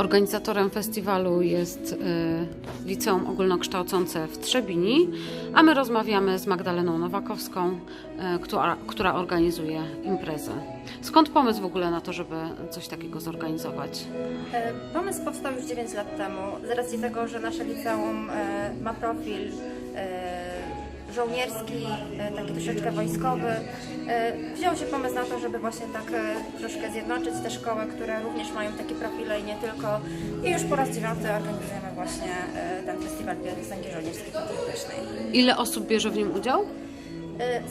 Organizatorem festiwalu jest e, Liceum Ogólnokształcące w Trzebini, a my rozmawiamy z Magdaleną Nowakowską, e, która, która organizuje imprezę. Skąd pomysł w ogóle na to, żeby coś takiego zorganizować? E, Pomysł powstał już 9 lat temu z racji tego, że nasze liceum e, ma profil e, żołnierski, taki troszeczkę wojskowy. E, Wziął się pomysł na to, żeby właśnie tak e, troszkę zjednoczyć te szkoły, które również mają takie profile i nie tylko. I już po raz dziewiąty organizujemy właśnie e, ten festiwal piosenki żołnierskiej patriotycznej. Ile osób bierze w nim udział?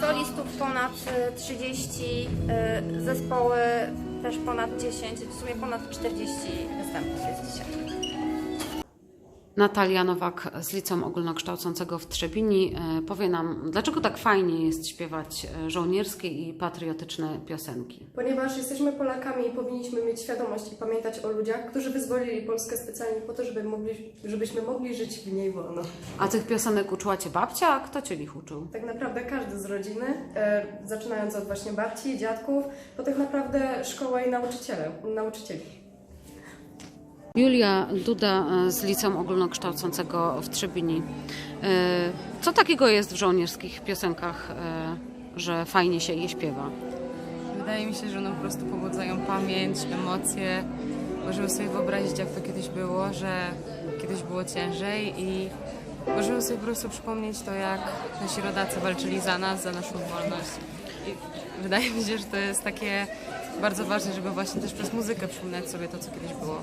Solistów ponad e, 30, e, zespoły też ponad 10, w sumie ponad 40 występów jest dzisiaj. Natalia Nowak z Liceum Ogólnokształcącego w Trzebini e, powie nam, dlaczego tak fajnie jest śpiewać e, żołnierskie i patriotyczne piosenki. Ponieważ jesteśmy Polakami i powinniśmy mieć świadomość i pamiętać o ludziach, którzy wyzwolili Polskę specjalnie po to, żeby mogli, żebyśmy mogli żyć w niej wolno. A tych piosenek uczyła Cię babcia, a kto Cię ich uczył? Tak naprawdę każdy z rodziny, e, zaczynając od właśnie babci, dziadków, po tak naprawdę szkoła i nauczyciele, nauczycieli. Julia Duda e, z Liceum Ogólnokształcącego w Trzebini. E, Co takiego jest w żołnierskich piosenkach, e, że fajnie się je śpiewa? Wydaje mi się, że one po prostu pobudzają pamięć, emocje. Możemy sobie wyobrazić, jak to kiedyś było, że kiedyś było ciężej i możemy sobie po prostu przypomnieć to, jak nasi rodacy walczyli za nas, za naszą wolność. I wydaje mi się, że to jest takie bardzo ważne, żeby właśnie też przez muzykę przypominać sobie to, co kiedyś było.